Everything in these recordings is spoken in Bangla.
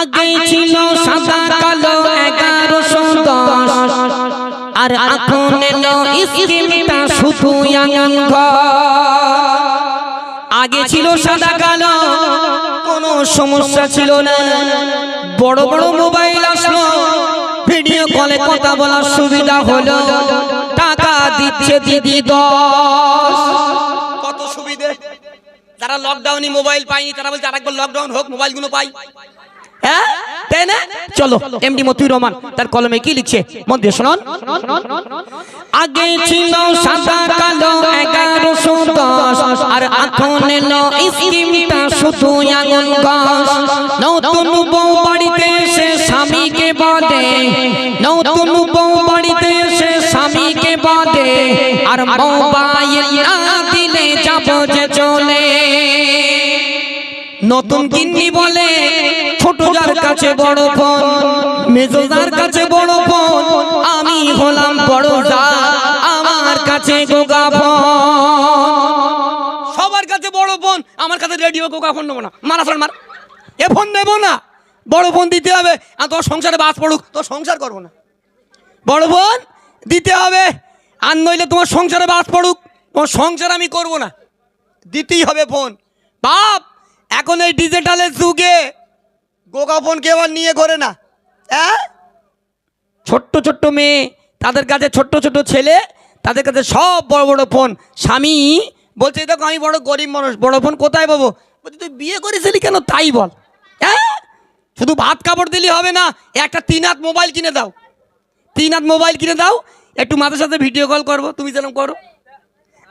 আগে ছিল সাদা কালো এগারোশো দশ। আর এখন এলো স্কিমটা শুধু আগে ছিল সাদা কালো কোনো সমস্যা ছিল না। বড় বড় মোবাইল আসলো। ভিডিও কলে কথা বলার সুবিধা হলো। টাকা দিচ্ছে দিদি দশ। কত সুবিধে? যারা লকডাউনে মোবাইল পায়নি তারা বলছে আরেকবার লকডাউন হোক মোবাইলগুলো পাই। হ্যাঁ? তাই না? চলো এমডি মতিউর রহমান তার কলমে কি লিখছে? মন দিয়ে শুনুন। আগে ছিল সাদা, কালো, এগারোশো দশ, আর এখন এলো স্কিমটা শুধু আঙুল গাছ নতুন বউ বাড়িতে এসে স্বামীকে বাঁধে নতুন বউ বাড়িতে এসে স্বামীকে বাঁধে আর মোবাইল না দিলে যাব যে চলে। নতুন গিন্নি বলে ছোট যার কাছে বড় ফোন মেজো যার কাছে বড় ফোন আমি হলাম বড় যা আমার কাছে গোগা ফোন। সবার কাছে বড় ফোন আমার কাছে রেডিও কোকা ফোন নেব না মারা ফোন মার। এ ফোন নেব না বড় ফোন দিতে হবে আর তোর সংসারে বাস পড়ুক তোর সংসার করব না। বড় ফোন দিতে হবে আর নইলে তোমার সংসারে বাস পড়ুক তোমার সংসার আমি করব না। দিতেই হবে ফোন। বাপ এখন এই ডিজিটালের যুগে গোকা ফোন কেউ আর নিয়ে করে না। হ্যাঁ ছোট্ট ছোট্ট মেয়ে তাদের কাছে ছোট্ট ছোট্ট ছেলে তাদের কাছে সব বড় বড় ফোন। স্বামী বলছে "এই দেখো আমি বড় গরিব মানুষ বড় ফোন কোথায় পাবো? বলছি তুই বিয়ে করেছিলি কেন? তাই বল। হ্যাঁ শুধু ভাত কাপড় দিলে হবে না একটা তিন হাত মোবাইল কিনে দাও। তিন হাত মোবাইল কিনে দাও একটু মাথার সাথে ভিডিও কল করব তুমি যেরকম করো।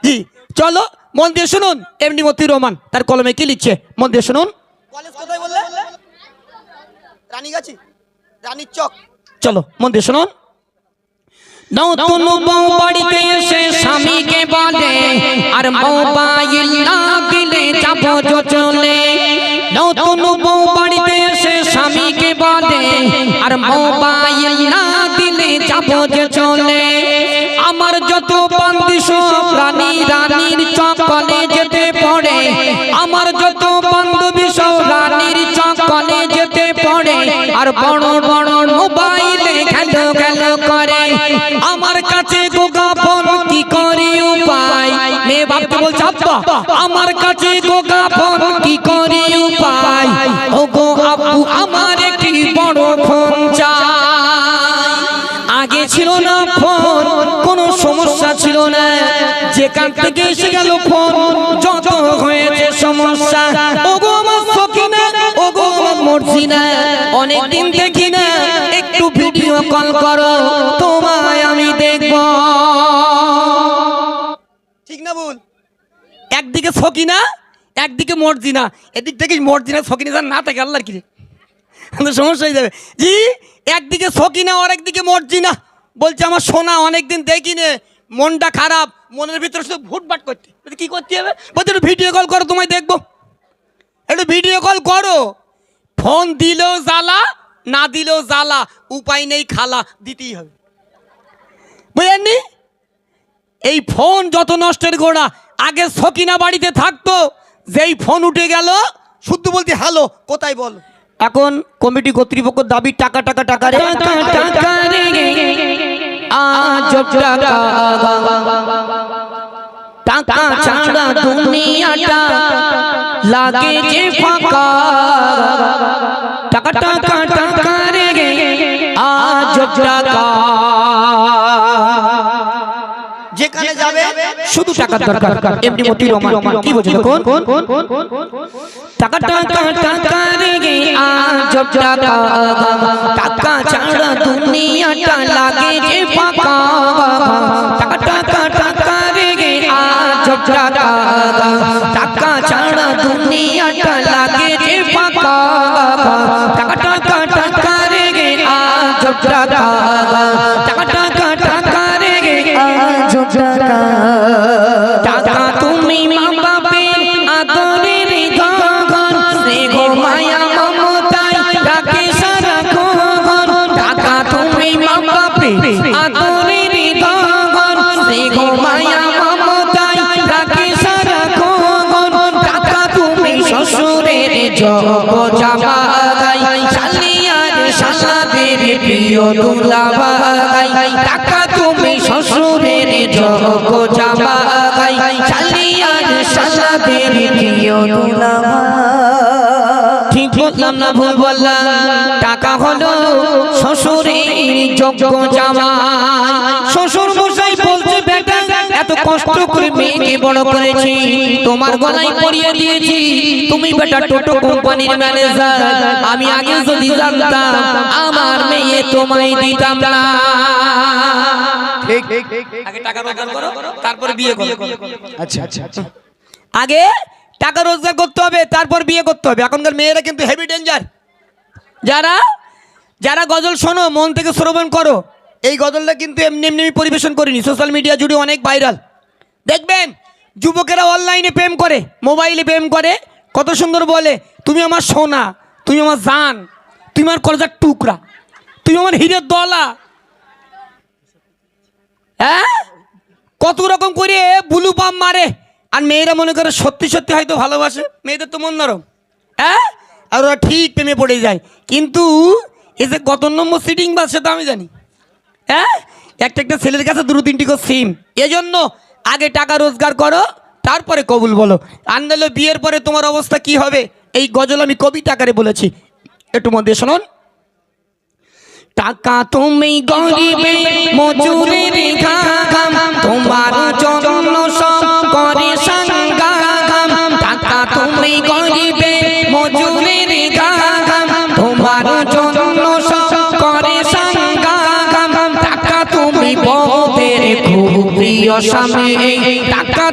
জি। চলো মন দিয়ে শুনুন। এমনি মতি রহমান তার কলমে কি লিখছে? মন দিয়ে শুনুন। কলেজ কোথায় বললে? রানীগাছি রানীর চক। চলো মন দিয়ে শুনুন। নতুন বউ বাড়িতে এসে স্বামীকে বলে আর মোবাইল না দিলে যাব চলে নতুন বউ বাড়িতে এসে স্বামীকে বলে আর মোবাইল আর বড় বড় মোবাইলে গেল গেল করে। আমার কাছে গোগা ফোন কি করি উপায়? মেয়ে বাপকে বলছে আমার কাছে গোগা ফোন কি করি উপায়? ও গো আব্বু, আমার একটি বড় ফোন চাই। আগে ছিল না ফোন, কোনো সমস্যা ছিল না। যেখান থেকে এসে গেল ফোন, যত হয়েছে সমস্যা। ও আমার মর্জিনা অনেকদিন দেখি না একটু ভিডিও কল করো তোমায় আমি দেখব। ঠিক না ভুল? একদিকে সকিনা একদিকে মর্জিনা। এদিক থেকে মর্জিনা সকিনা যেন না থাকে আল্লাহর কি রে? আমাদের সমস্যা হয়ে যাবে। জি একদিকে সকিনা আর একদিকে মর্জিনা। বলছে আমার সোনা অনেকদিন দেখি নে মনটা খারাপ মনের ভিতরে শুধু ভুটভাট করতে কি করতে হবে? বলছে একটু ভিডিও কল করো তোমায় দেখব। একটু ভিডিও কল করো। ফোন দিলেও জ্বালা না দিলেও জ্বালা উপায় নেই খালা দিতেই হবে বুঝলেননি এই ফোন যত নষ্টের গোড়া আগে সকিনা বাড়িতে থাকতো যেই ফোন উঠে গেল শুদ্ধ বলতে হ্যালো কোথায় বল এখন কমিটি কর্তৃপক্ষ দাবি টাকা টাকা টাকা রে টাকা টাকা রে আজ টাকা টাকা ছাড়া দুনিয়াটা লাগে যে ফাঁকা টাকা টাকা টাকা রে আজ টাকা যেখানে যাবে শুধু টাকার দরকার এমনি মতি রহমান কি বলছে দেখুন টাকা টাকা টাকা রে আজ টাকা টাকা ছাড়া দুনিয়াটা লাগে যে ফাঁকা টাকা টাকা টাকা দুনিয়াটা লাগে যে ফাঁকা টাকা টাকা টাকা রে আজ ঠিক বললাম না ভুল বললাম। টাকা হলো শ্বশুরের যোগ্য জামাই। শ্বশুর মশাই বলছে বেটা এত কষ্ট করে মেয়েকে বড় করেছি তোমার গলায় পরিয়ে দিয়েছি। তুমি বেটা টোটো কোম্পানির ম্যানেজার। আমি আগে যদি জানতাম আমার মেয়ে তোমায় দিতাম না। আগে টাকা রোজগার করো তারপরে বিয়ে করো। আচ্ছা আচ্ছা আচ্ছা। আগে টাকা রোজগার করতে হবে, তারপর বিয়ে করতে হবে। এখনকার মেয়েরা কিন্তু হেভি ডেঞ্জার যারা যারা গজল শোনো, মন থেকে শ্রবণ করো। এই গজলটা কিন্তু এমনি এমনি আমি পরিবেশন করিনি। সোশ্যাল মিডিয়া জুড়ে অনেক ভাইরাল দেখবেন, যুবকেরা অনলাইনে প্রেম করে মোবাইলে প্রেম করে। কত সুন্দর বলে, তুমি আমার সোনা, তুমি আমার জান, তুমি আমার কলজার টুকরা, তুমি আমার হিরের দলা। হ্যাঁ? কত রকম করে বুলু পাম মারে। আর মেয়েরা মনে করে সত্যি সত্যি হয়তো ভালোবাসে, মেয়েদের তো মন নরম। হ্যাঁ? আর ওরা ঠিক প্রেমে পড়ে যায়। কিন্তু এ যে কত নম্বর সিটিং বাস সেটা আমি জানি। হ্যাঁ? একটা একটা ছেলের কাছে দুটো তিনটি করে সিম এজন্য আগে টাকা রোজগার করো, তারপরে কবুল বলো। আন্দালে বিয়ের পরে তোমার অবস্থা কি হবে? এই গজল আমি কবিতা আকারে বলেছি। একটু মধ্যে শুনুন। টাকা তুমি গরিবে, মজুরের ঘাম তোমার জন্য বহুতের খুব প্রিয় স্বামী টাকা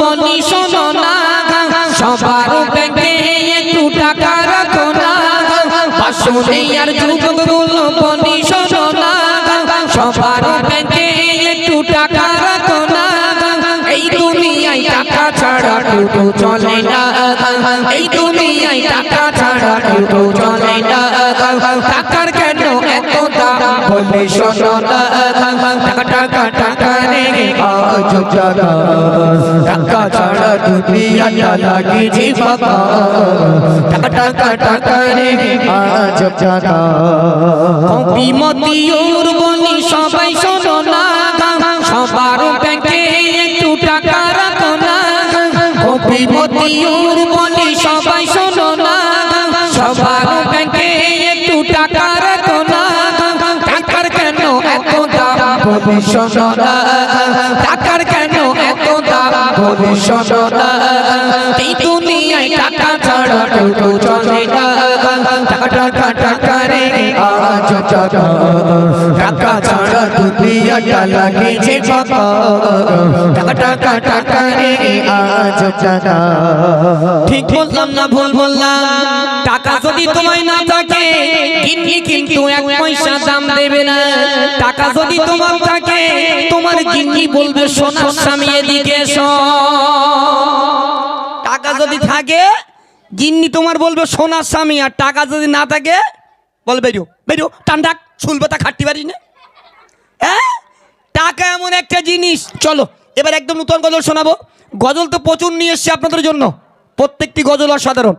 বলি শোনো না বাসনি আর যুবকগুলো বলি শোনো না সবার ব্যাংকে একটু টাকা রাখো না এই দুনিয়ায় টাকা ছাড়া টোটো চলে না এই দুনিয়ায় টাকা ছাড়া টোটো চলে না টাকার কেন এত দাম বলে শোনো না টাকা টাকা টাকা জানা টাকা ছাড়া দুনিয়াটা লাগে যে ফাঁকা টাকা টাকা টাকা রে আজ জানা বিমতি বলি সবাই শোনো না সবার ব্যাংকে একটু টাকা রাখো না বিমতি বলি সবাই শোনো না সবার ব্যাংকে একটু টাকা রাখো টাকার না এই দুনিয়ায় টাকা ছাড়া টোটো চলে না। ঠিক বললাম না ভুল বললাম টাকা যদি তোমায় না থাকে গিন্নি কিন্তু এক পয়সা দাম দেবে না টাকা যদি তোমার থাকে তোমার গিন্নি বলবে সোনার স্বামী এদিকে এসো। টাকা যদি থাকে গিন্নি তোমার বলবে সোনার স্বামী, আর টাকা যদি না থাকে, বল বেরো বেরো টান্ডাক শুলবে তা খাটতে পারি না? হ্যাঁ? টাকা এমন একটা জিনিস। চলো, এবার একদম নতুন গজল শোনাবো। গজল তো প্রচুর নিয়ে এসছে আপনাদের জন্য। প্রত্যেকটি গজল অসাধারণ।